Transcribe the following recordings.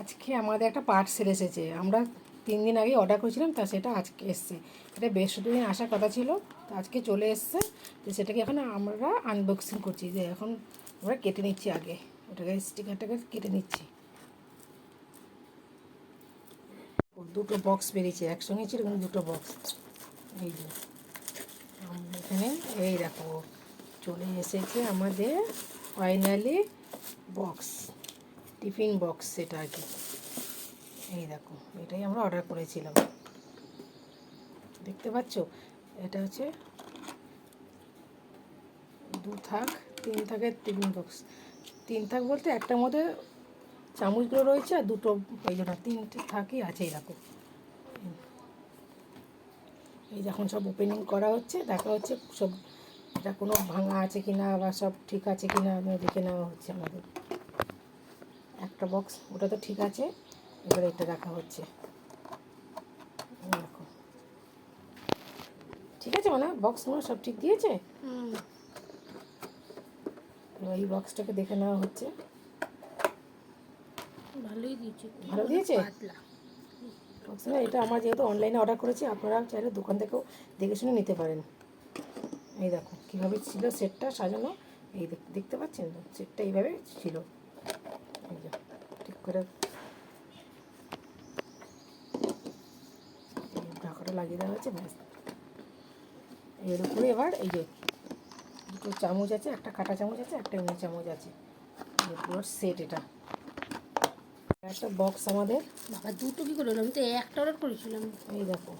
আজকে আমাদের একটা পার্সেল এসেছে। আমরা তিন দিন আগে অর্ডার করেছিলাম, তা সেটা আজকে এসছে। এটা বেশ বৃহস্পতিদিন আসার কথা ছিল, তো আজকে চলে এসছে। তো সেটাকে এখন আমরা আনবক্সিং করছি, যে এখন আমরা কেটে নিচ্ছি আগে। ওটাকে স্টিকারটাকে কেটে নিচ্ছি। দুটো বক্স বেরিয়েছে, একসঙ্গে ছিল কিন্তু দুটো বক্স এই যে এখানে, এই দেখো, চলে এসেছে আমাদের ফাইনালি বক্স টিফিন বক্স সেটা আর কি। এই দেখো, এটাই আমরা অর্ডার করেছিলাম। দেখতে পাচ্ছ? এটা হচ্ছে দু থাক, তিন থাকের টিফিন বক্স। তিন থাক বলতে একটার মধ্যে চামচগুলো রয়েছে আর দুটো এই জন্য তিনটে থাকই আছে, এই দেখো। এই যখন সব ওপেনিং করা হচ্ছে, দেখা হচ্ছে সব এটা কোনো ভাঙা আছে কি না বা সব ঠিক আছে কি না দেখে নেওয়া হচ্ছে আমাদের। একটা বক্স ওটা তো ঠিক আছে। এবারে এটা রাখা হচ্ছে। ঠিক আছে মানে বক্সগুলো সব ঠিক দিয়েছে? এই বক্সটাকে দেখে নেওয়া হচ্ছে। ভালোই দিয়েছে। ভালো দিয়েছে? বক্সটা এটা আমার যেহেতু অনলাইনে অর্ডার করেছি আপনারা চাইলে দোকান থেকেও দেখে শুনে নিতে পারেন। এই দেখো কীভাবে ছিল সেটটা সাজানো। এই দেখ- দেখতে পাচ্ছেন? তো সেটটা এইভাবে ছিল। ঠিক করে এই ঢাকাটা লাগিয়ে দেওয়া হয়েছে ব্যাস। এর উপরে এবার এই যে দুটো চামচ আছে একটা কাটা চামচ আছে একটা এমনি চামচ আছে। পুরো সেট এটা। একটা বক্স আমাদের। বাবা দুটো কি করে? আমি তো একটা অর্ডার করেছিলাম। এই দেখো।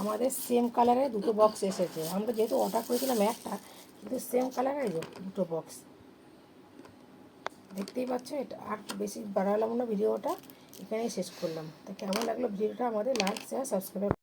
আমাদের সেম কালারে দুটো বক্স এসেছে। আমরা যেহেতু অর্ডার করেছিলাম একটা কিন্তু সেম কালারে দুটো বক্স দেখতেই পাচ্ছ, এটা আর বেশি বাড়ালাম না ভিডিওটা, এখানেই শেষ করলাম। তো কেমন লাগল ভিডিওটা আমাদের লাইক শেয়ার সাবস্ক্রাইব